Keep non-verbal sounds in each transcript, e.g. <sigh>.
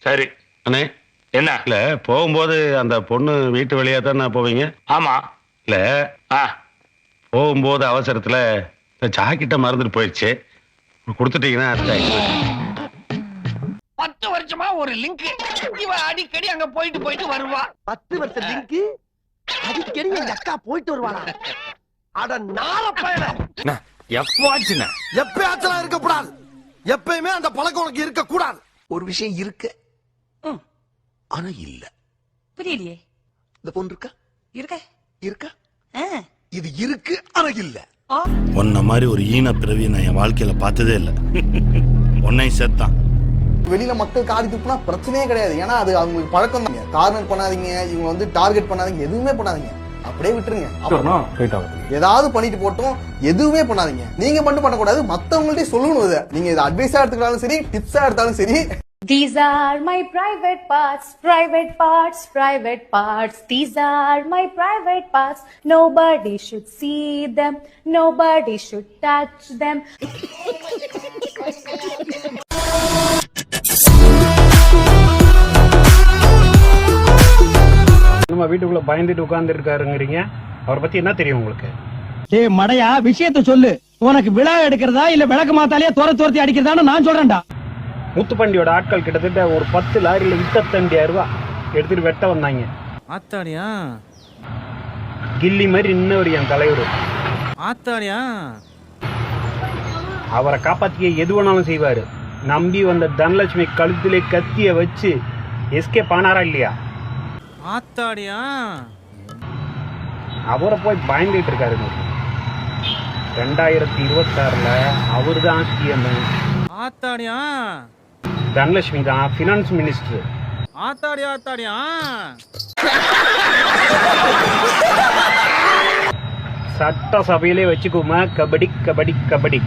சரி. அண்ணே. என்ன? இல்ல போகும்போது அந்த பொண்ணு வீட்டு வழியா தானே போவீங்க? ஆமா. இல்ல ஆ. போகும்போது அவசரத்துல இந்த ஜாக்கெட்டை மறந்துட்டு போயிடுச்சு. கொடுத்துட்டீங்கன்னா. பத்து வருஷமா ஒரு லிங்க். இவ அடிக்கடி அங்க போயிட்டு போயிட்டு வருவா. பத்து வருஷம் லிங்க்? அடிக்கடி எங்க அக்கா போயிட்டு வருவாளா? அட நாள பயல. எப்பவாச்சுண்ணே எப்பயாச்சும் இருக்க கூடாது. எப்பயுமே அந்த பழக்கம் உனக்கு இருக்க கூடாது ஒரு விஷயம் இருக்கு. ஆனா இல்ல. புரியலையே. இந்த பொண்ணு இருக்கா? இருக்க? இருக்கா? இது இருக்கு ஆனா இல்ல. உன்ன மாதிரி ஒரு ஈன பிறவி நான் என் வாழ்க்கையில பார்த்ததே இல்லை. உன்னை சேர்த்தான். வெளியில மக்கள் காரி துப்புனா பிரச்சனையே கிடையாது. ஏன்னா அது அவங்களுக்கு பழக்கம் தான் கார்னர் பண்ணாதீங்க இவங்க வந்து டார்கெட் பண்ணாதீங்க எதுவுமே பண்ணாதீங்க. அப்படியே விட்டுருங்க. ஏதாவது பண்ணிட்டு போட்டோம் எதுவுமே பண்ணாதீங்க. நீங்க மட்டும் பண்ணக்கூடாது மத்தவங்கள்ட்ட சொல்லணும் இதை. நீங்க இதை அட்வைஸா எடுத்துக்கிட்டாலும் சரி டிப்ஸா எடுத்தாலும் சரி. These are my private parts, private parts, private parts. These are my private parts. Nobody should see them. Nobody should touch them. நம்ம வீட்டுக்குள்ள பயந்துட்டு உட்கார்ந்து இருக்காருங்கிறீங்க அவரை பத்தி என்ன தெரியும் உங்களுக்கு டேய் மடையா விஷயத்த சொல்லு உனக்கு விழா எடுக்கிறதா இல்ல விளக்கு மாத்தாலேயே துர துரத்தி அடிக்கிறதான்னு நான் சொல்றேன்டா முத்துப்பண்டியோட ஆட்கள் கிட்டத்தட்ட ஒரு பத்து லாரியில இருபத்தஞ்சாயிரம் ரூபாய் எடுத்துட்டு வெட்ட வந்தாங்க. ஆத்தாடியா? கில்லி மாதிரி இன்னொரு என் தலைவர். ஆத்தாடியா? அவரை காப்பாத்திக்க எது வேணாலும் செய்வாரு. நம்பி வந்த தனலட்சுமி கழுத்திலே கத்திய வச்சு எஸ்கேப் ஆனாரா இல்லையா? ஆத்தாடியா? அவரை போய் பயந்துட்டு இருக்காருங்க ரெண்டாயிரத்தி இருபத்தாறுல அவர் தான் சிஎம் ஆத்தாடியா? தனலட்சுமி தான் ஃபினான்ஸ் மினிஸ்டர் ஆத்தாடியா ஆத்தாடியா? சட்டசபையிலே வச்சுக்குமா கபடி கபடி கபடி.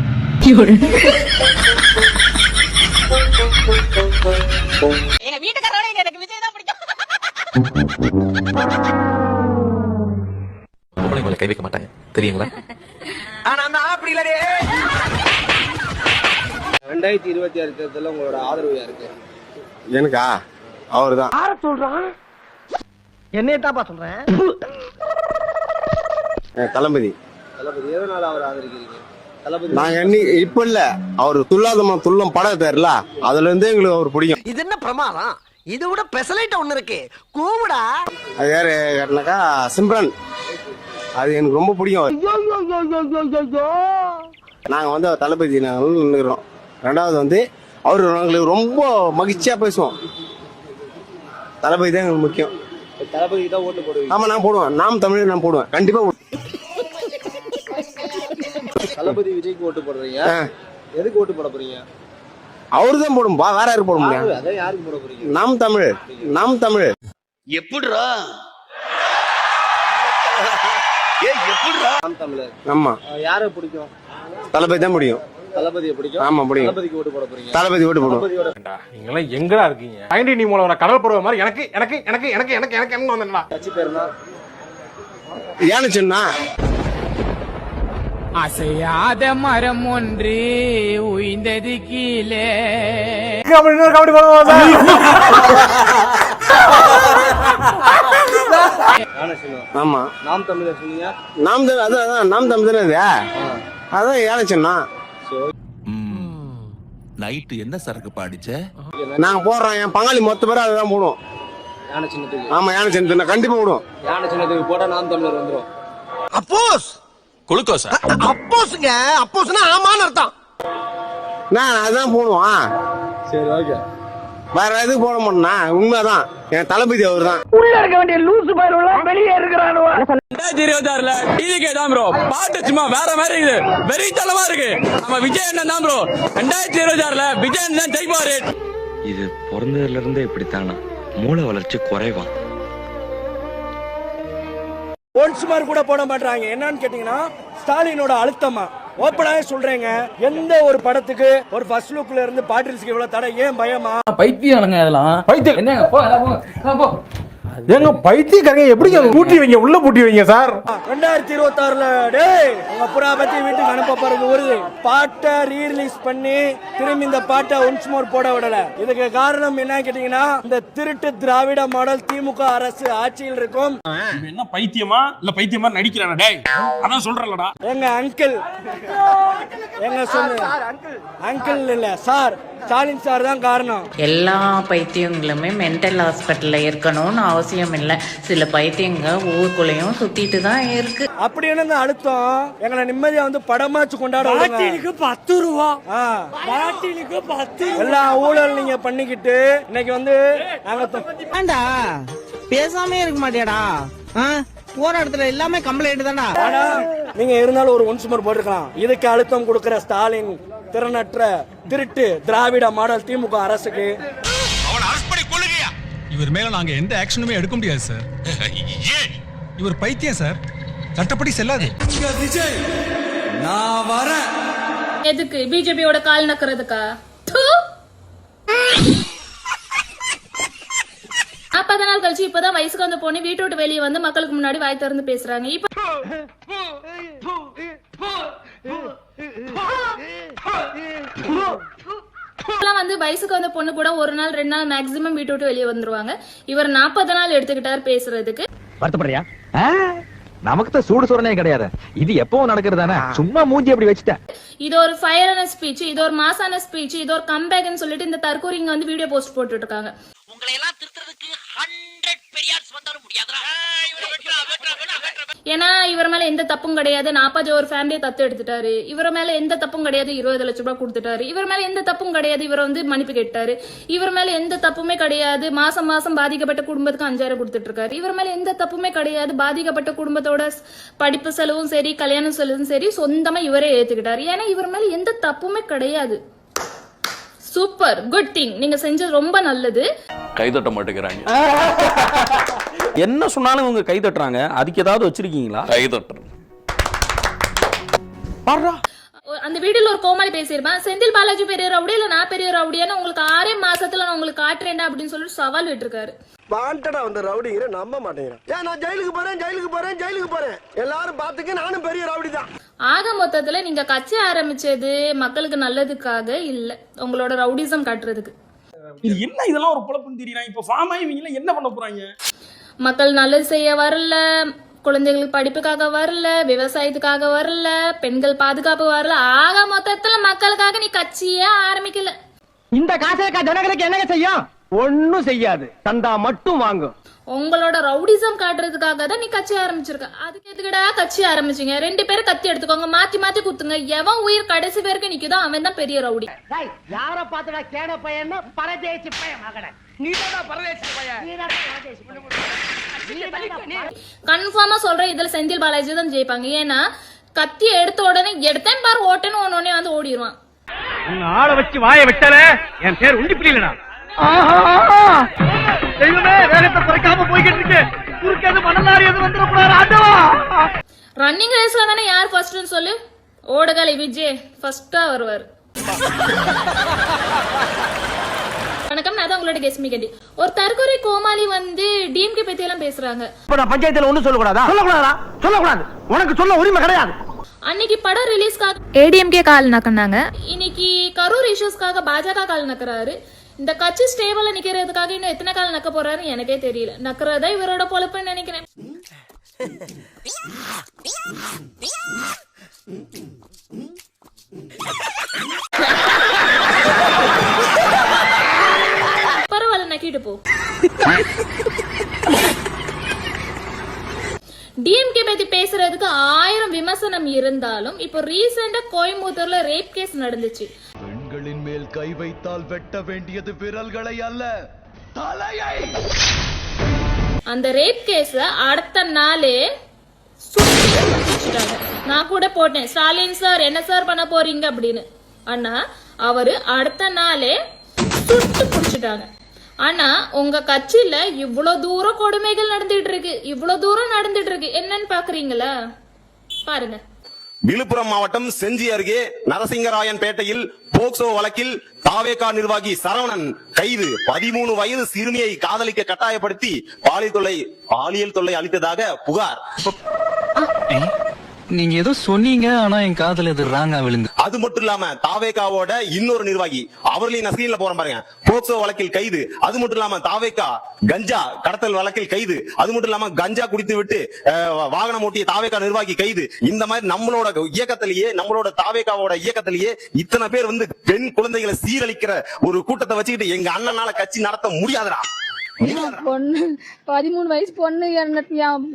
ரெண்டாயிரத்தி இருபத்தி ஆறு தேர்தலில் உங்களோட ஆதரவு யாருக்கு? எனக்கா? அவர் தான் யார சொல்றான்? என்னைய தான்ப்பா சொல்றேன். தளபதி. தளபதி எதனால அவர் ஆதரிக்கிறீங்க? தளபதி நாங்க இப்ப இல்ல அவர் துல்லாதமா துல்லம் படம் பேர்ல அதுல இருந்தே எங்களுக்கு அவர் பிடிக்கும். இது என்ன பிரமாதம்? இது விட பெசலைட் ஒண்ணு இருக்கு. கூவுடா. அது யாரு? கேட்டனாக்கா சிம்ரன். அது எனக்கு ரொம்ப பிடிக்கும். நாங்க வந்து அவர் தளபதி நாங்கள் நின்னுக்கிறோம். ரெண்டாவது வந்து அவர் எங்களுக்கு ரொம்ப மகிழ்ச்சியா பேசுவோம். தளபதி தான் எங்களுக்கு முக்கியம். தளபதிக்கு தான் ஓட்டு போடுவீங்க. ஆமா நான் போடுவேன். நாம் தமிழ் நான் போடுவேன். கண்டிப்பா போடுவேன். தளபதி விஜய்க்கு ஓட்டு போடுறீங்க. எதுக்கு ஓட்டு போட போறீங்க? அவரு தான் போடும். பா- வேற யாருக்கு போட முடியும்? போட போறீங்க? நாம் தமிழ் நாம் தமிழ் எப்படிரா நாம் தமிழர். ஆமா. யாரை பிடிக்கும்? தளபதி தான் முடியும் தளபதியை பிடிக்கும். ஆமா முடியும் தளபதிக்கு ஓட்டு போட போறீங்க. தளபதி ஓட்டு போடுவோம். தளபதியோட நீங்களாம் எங்கடா இருக்கீங்க? நீ மூலம் கடல் பருவ மாதிரி எனக்கு எனக்கு எனக்கு எனக்கு எனக்கு எனக்கு என்ன வந்தா கட்சி பேருனா? ஏன்னு சொன்னா? அசையாத மரம் ஒன்று உயிந்தது கீழே. சின்னம் ஆமா. நாம் தமிழர் சொன்னீங்க. நாம் தமிழ் அதான் நாம் தமிழ் தானே இது அதான் ஏன்னு சொன்னா? நைட்டு என்ன சரக்கு பாடிச்ச? நாங்க போடுறோம் என் பங்காளி மொத்த பேரும் அதுதான் போடுவோம். யானை சின்னத்துக்கு. ஆமா யானை சின்ன கண்டிப்பா போடுவோம். யானை சின்னத்துக்கு போட்டா நாம் தமிழர் வந்துரும் அப்போஸ்! குளுக்கோஸா? அப்போஸ்ங்க. அப்போஸ்னா ஆமான்னு அர்த்தம். நான் அதான் போடுவான் சரி ஓகே. வேற எதுக்கு போட மாட்டேன்னா உண்மைதான். என் தளபதி அவர் தான் உள்ள இருக்க வேண்டிய லூசு பயிரெல்லாம் வெளியே இருக்கிறானுவ ரெண்டாயிரத்தி இருபத்தி ஆறுல டிவிகே தான் ப்ரோ பாட்டு சும்மா வேற மாதிரி இருக்குது. வெறித்தனமா இருக்கு. நம்ம விஜய் அண்ணன் தான் ப்ரோ ரெண்டாயிரத்தி இருபத்தி ஆறுல விஜய் அண்ணன் ஜெயிப்பாரு. இது பிறந்ததுல இருந்தே இப்படித்தானா? மூளை வளர்ச்சி குறைவான் ஒன்ஸ் மார்க் கூட போட மாட்டாங்க என்னன்னு கேட்டீங்கன்னா ஸ்டாலினோட அழுத்தமா? ஓப்பனாவே சொல்றேங்க. எந்த ஒரு படத்துக்கு ஒரு ஃபர்ஸ்ட் லுக்ல இருந்து பாட்டில்ஸ்க்கு இவ்வளவு தடை? ஏன் பயமா? பைத்தியம் அதெல்லாம் பைத்தியம் என்ன போ போ. எங்க பைத்தியக்காரங்க எப்படி பூட்டி வைங்க உள்ள பூட்டி வைங்க சார்? ரெண்டாயிரத்தி இருபத்தி ஆறுல டேய் உங்க புறா பத்தி வீட்டுக்கு அனுப்ப போறது ஒரு பாட்டை ரீரிலீஸ் பண்ணி திரும்பி இந்த பாட்டை ஒன்ஸ் மோர் போட விடல. இதுக்கு காரணம் என்ன கேட்டீங்கன்னா இந்த திருட்டு திராவிட மாடல் திமுக அரசு ஆட்சியில் இருக்கும். என்ன பைத்தியமா? இல்ல பைத்தியமா நடிக்கிறானா டேய். அதான் சொல்றலடா எங்க அங்கிள் எங்க சொல்லு? அங்கிள் இல்ல சார் ஸ்டாலின் சார் தான் காரணம். எல்லா பைத்தியங்களுமே மென்டல் ஹாஸ்பிட்டல்ல இருக்கணும்னு அவசியம் இல்ல சில பைத்தியங்க ஊருக்குள்ளேயும் சுத்திட்டு தான் இருக்கு. அப்படி என்ன அழுத்தம்? எங்களை நிம்மதியா வந்து படமாச்சு கொண்டாட பாட்டிலுக்கு பத்து ரூபா. பாட்டிலுக்கு பத்து எல்லா ஊழல் நீங்க பண்ணிக்கிட்டு இன்னைக்கு வந்து நாங்க ஏண்டா? பேசாமே இருக்க மாட்டியாடா? போற இடத்துல எல்லாமே கம்ப்ளைண்ட் தான்டா. ஆனா நீங்க இருந்தாலும் ஒரு ஒன்ஸ் மோர் போட்டுக்கலாம் இதுக்கு அழுத்தம் கொடுக்கிற ஸ்டாலின் திறனற்ற திருட்டு திராவிட மாடல் திமுக அரசுக்கு. இவர் மேல நாங்க எந்த ஆக்ஷனுமே எடுக்க முடியாது சார் இவர் பைத்தியம் சார் சட்டப்படி செல்லாது எதுக்கு பிஜேபியோட கால் நக்கிறதுக்கா நாற்பது நாள் கழிச்சு இப்பதான் வயசுக்கு வந்த பொண்ணு வீட்டு விட்டு வெளியே வந்து மக்களுக்கு முன்னாடி வாய் திறந்து பேசுறாங்க இப்ப இப்பெல்லாம் வந்து வயசுக்கு வந்த பொண்ணு கூட ஒரு நாள் ரெண்டு நாள் மேக்ஸிமம் வீட்டு விட்டு வெளியே வந்துருவாங்க. இவர் நாற்பது நாள் எடுத்துக்கிட்டார் பேசுறதுக்கு. வருத்தப்படுறியா? நமக்கு தான் சூடு சுரணே கிடையாது. இது எப்பவும் நடக்கிறதானே சும்மா மூஞ்சி அப்படி வச்சுட்டேன். இது ஒரு ஃபயரான ஸ்பீச் இது ஒரு மாசான ஸ்பீச் இது ஒரு கம்பேக்னு சொல்லிட்டு இந்த தற்கூரிங்க வந்து வீடியோ போஸ்ட் போட்டுட்டு இருக்காங்க உங்களை எல்லாம் திருத்துறதுக்கு ஹண்ட்ரட் பெரியார்ஸ் வந்தாலும் முடியாதுடா. ஏன்னா இவர் மேல எந்த தப்பும் கிடையாது. நாற்பது ஒரு ஃபேமிலியை தத்து எடுத்துட்டாரு. இவர் மேல எந்த தப்பும் கிடையாது. இருபது லட்சம் ரூபாய் கொடுத்துட்டாரு. இவர் மேல எந்த தப்பும் கிடையாது. இவர் வந்து மன்னிப்பு கேட்டாரு. இவர் மேல எந்த தப்புமே கிடையாது. மாசம் மாசம் பாதிக்கப்பட்ட குடும்பத்துக்கு அஞ்சாயிரம் கொடுத்துட்டு இருக்காரு இவர் மேல எந்த தப்புமே கிடையாது. பாதிக்கப்பட்ட குடும்பத்தோட படிப்பு செலவும் சரி கல்யாண செலவும் சரி சொந்தமா இவரே ஏத்துக்கிட்டாரு. ஏன்னா இவர் மேல எந்த தப்புமே கிடையாது. சூப்பர் குட் திங் நீங்க செஞ்சது ரொம்ப நல்லது. கைதட்ட மாட்டேங்கிறாங்க. <laughs> என்ன சொன்னாலும் இவங்க கை தட்டுறாங்க? அதுக்கு ஏதாவது வச்சிருக்கீங்களா? கை தட்டுறோம் அந்த வீடியோல ஒரு கோமாளி பேசியிருப்பேன் செந்தில் பாலாஜி பெரிய ரவுடி இல்ல நான் பெரிய ரவுடியான்னு உங்களுக்கு ஆறே மாசத்துல நான் உங்களுக்கு காட்டுறேன்டா அப்படின்னு சொல்லிட்டு சவால் விட்டுருக்காரு. வாண்டடா வந்த ரவுடிங்கிற நம்ப மாட்டேங்கிறேன் ஏன் நான் ஜெயிலுக்கு போறேன் ஜெயிலுக்கு போறேன் ஜெயிலுக்கு போறேன். எல்லாரும் பாத்துக்க நானும் பெரிய ரவுடி தான். ஆக மொத்தத்துல நீங்க கட்சி ஆரம்பிச்சது மக்களுக்கு நல்லதுக்காக இல்ல உங்களோட ரவுடிசம் காட்டுறதுக்கு. இது என்ன இதெல்லாம் ஒரு குழப்பம் தெரியறாங்க இப்ப ஃபார்ம் ஆகி இவங்க என்ன பண்ண போறாங்க? மக்கள் நல்லது செய்ய வரல குழந்தைகளுக்கு படிப்புக்காக வரல விவசாயத்துக்காக வரல பெண்கள் பாதுகாப்பு வரல. ஆக மொத்தத்துல மக்களுக்காக நீ கட்சியே ஆரம்பிக்கல. இந்த காசை ஜனங்களுக்கு என்னங்க செய்யும்? ஒண்ணும் செய்யாது. தந்தா மட்டும் வாங்கும். உங்களோட ரவுடிசம் காட்டுறதுக்காக தான் நீ கட்சி ஆரம்பிச்சிருக்க. அதுக்கு எதுக்குடா கட்சி ஆரம்பிச்சீங்க? ரெண்டு பேரும் கத்தி எடுத்துக்கோங்க மாத்தி மாத்தி குத்துங்க. எவன் உயிர் கடைசி பேருக்கு நிக்குதோ அவன் தான் பெரிய ரவுடி. யார பாத்துடா கேட பையன் பரதேசி பையன் மகன. கன்ஃபார்மா சொல்றேன் இதுல செந்தில் பாலாஜி தான் ஜெயிப்பாங்க. ஏன்னா கத்தி எடுத்த உடனே எடுத்தேன் பாரு ஓட்டன்னு ஒன்னே வந்து ஓடிடுவான் உன்னை ஆள வச்சு வாய விட்டல என் பேர் உண்டி புரியலடா தெய்வமே வேகத்தை குறைக்காம போய்கிட்டு இருக்கு. குறுக்கேது மணலாரி எது வந்துடக்கூடாது ஆண்டவா! ரன்னிங் ரேஸ்ல தானே யார் ஃபர்ஸ்ட்னு சொல்லு? ஓடுகாலி விஜய் ஃபர்ஸ்டா வருவார். <laughs> வணக்கம் நான் தான் உங்களோட கெஸ்மி கண்டி ஒரு தற்கொலை கோமாளி வந்து டிஎம்கே பத்தி எல்லாம் பேசுறாங்க. இப்ப நான் பஞ்சாயத்துல ஒண்ணும் சொல்லக்கூடாதா? சொல்லக்கூடாதா? சொல்லக்கூடாது. உனக்கு சொல்ல உரிமை கிடையாது. அன்னைக்கு படம் ரிலீஸ்க்காக ஏடிஎம்கே கால் நக்கினாங்க. இன்னைக்கு கரூர் இஷ்யூஸ்க்காக பாஜக கால் நக்கறாரு. இந்த கட்சி ஸ்டேபிள நிக்கிறதுக்காக இன்னும் எத்தனை கால் நக்க போறாரு எனக்கே தெரியல. நக்கறதா இவரோட பொழப்புன்னு நினைக்கிறேன். <laughs> போ டிஎம்கே பத்தி பேசுறதுக்கு ஆயிரம் விமர்சனம் இருந்தாலும் இப்போ ரீசெண்டா கோயம்புத்தூர்ல ரேப் கேஸ் நடந்துச்சு. பெண்களின் மேல் கை வைத்தால் வெட்ட வேண்டியது விரல்களை அல்ல தலையை! அந்த ரேப் கேஸ அடுத்த நாளே. நான் கூட போட்டேன். ஸ்டாலின் சார் என்ன சார் பண்ண போறீங்க? அப்படின்னு. ஆனா அவரு அடுத்த நாளே சுட்டு புடிச்சிட்டாங்க. ஆனா உங்க கட்சியில இவ்வளவு தூரம் கொடுமைகள் நடந்துட்டு இருக்கு இவ்வளவு தூரம் நடந்துட்டு இருக்கு என்னன்னு பாக்குறீங்களா? பாருங்க. விழுப்புரம் மாவட்டம் செஞ்சி அருகே நரசிங்கராயன் பேட்டையில் போக்சோ வழக்கில் தாவேகா நிர்வாகி சரவணன் கைது. பதிமூணு வயது சிறுமியை காதலிக்க கட்டாயப்படுத்தி பாலியல் தொல்லை பாலியல் தொல்லை அளித்ததாக புகார். நீங்க ஏதோ சொன்னீங்க ஆனா என் காதல இது ராங்கா விழுந்து. அது மட்டும் இல்லாம தாவேகாவோட இன்னொரு நிர்வாகி அவர்களையும் நான் ஸ்கிரீன்ல போறேன் பாருங்க. போக்சோ வழக்கில் கைது. அது மட்டும் இல்லாம தாவேகா கஞ்சா கடத்தல் வழக்கில் கைது. அது மட்டும் இல்லாம கஞ்சா குடித்து விட்டு வாகனம் ஓட்டிய தாவேகா நிர்வாகி கைது. இந்த மாதிரி நம்மளோட இயக்கத்திலேயே நம்மளோட தாவேகாவோட இயக்கத்திலேயே இத்தனை பேர் வந்து பெண் குழந்தைகளை சீரழிக்கிற ஒரு கூட்டத்தை வச்சுக்கிட்டு எங்க அண்ணனால கட்சி நடத்த முடியாதுடா. பொண்ணு பதிமூணு வயசு பொண்ணு என்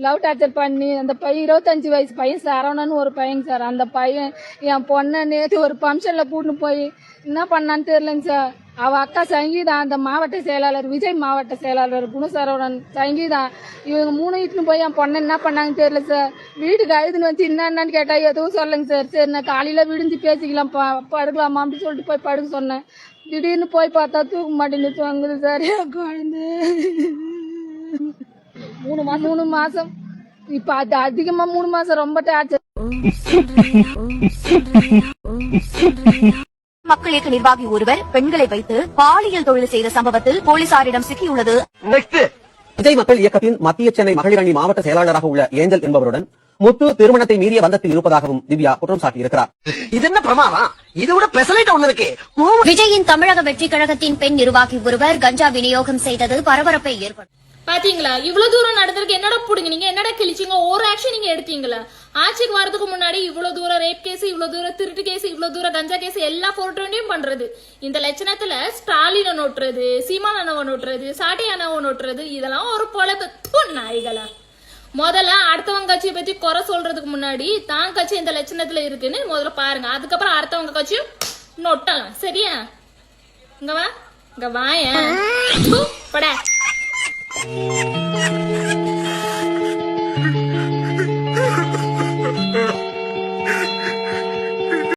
லவ் டார்ச்சர் பண்ணி அந்த பையன் இருபத்தஞ்சு வயசு பையன் சரவணன் ஒரு பையன் சார் அந்த பையன் என் பொண்ணை நேற்று ஒரு ஃபங்க்ஷன்ல கூட்டின்னு போய் என்ன பண்ணான்னு தெரியலங்க சார் அவ அக்கா சங்கீதா அந்த மாவட்ட செயலாளர் விஜய் மாவட்ட செயலாளர் குணசரவணன் சங்கீதா இவங்க மூணு இட்டுன்னு போய் என் பொண்ணை என்ன பண்ணாங்கன்னு தெரியல சார் வீட்டுக்கு அழுதுன்னு வந்து என்ன என்னன்னு கேட்டா எதுவும் சொல்லுங்க சார் சரி நான் காலையில விடிஞ்சு பேசிக்கலாம் படுக்கலாமா அப்படின்னு சொல்லிட்டு போய் படுக்க சொன்னேன். திடீர்னு போய் பார்த்தா தூக்க மாட்டேன்னு தொங்குது சார். என் குழந்தை. மூணு மாசம். மூணு மாசம். இப்ப அது அதிகமா மூணு மாசம் ரொம்ப டார்ச்சர் மக்கள் இயக்க நிர்வாகி ஒருவர் பெண்களை வைத்து பாலியல் தொழில் செய்த சம்பவத்தில் போலீசாரிடம் சிக்கியுள்ளது. விஜய் மக்கள் இயக்கத்தின் மத்திய சென்னை மகளிர் அணி மாவட்ட செயலாளராக உள்ள ஏஞ்சல் என்பவருடன் முத்து திருமணத்தை மீறிய பந்தத்தில் இருப்பதாகவும் திவ்யா குற்றம் சாட்டியிருக்கிறார். இது என்ன பிரமாதம்? இதை விட பெசலைட் ஒண்ணு இருக்கு. விஜயின் தமிழக வெற்றி கழகத்தின் பெண் நிர்வாகி ஒருவர் கஞ்சா விநியோகம் செய்தது பரபரப்பை ஏற்படுத்தியது பாத்தீங்களா? இவ்வளவு தூரம் நடந்திருக்கு. என்னடா புடுங்க நீங்க? என்னடா கிழிச்சீங்க? ஒரு ஆக்ஷன் நீங்க எடுத்தீங்களா? ஆட்சிக்கு வரதுக்கு முன்னாடி இவ்வளவு தூரம் ரேப் கேஸ் இவ்வளவு தூரம் திருட்டு கேஸ் இவ்வளவு தூரம் கஞ்சா கேஸ் எல்லா போராட்டத்தையும் பண்றது. இந்த லட்சணத்துல ஸ்டாலினை நோட்டுறது சீமான் நோட்டுறது சாட்டி அண்ணாவை நோட்டுறது இதெல்லாம் ஒரு பொழப்பு. நாய்களா? முதல்ல அடுத்தவங்க கட்சியை பத்தி குறை சொல்றதுக்கு முன்னாடி தான் கட்சி இந்த லட்சணத்துல இருக்குன்னு முதல்ல பாருங்க. அதுக்கப்புறம் அடுத்தவங்க கட்சியும் நொட்டலாம். சரியா? இங்க வா. இங்க வாயன். பட.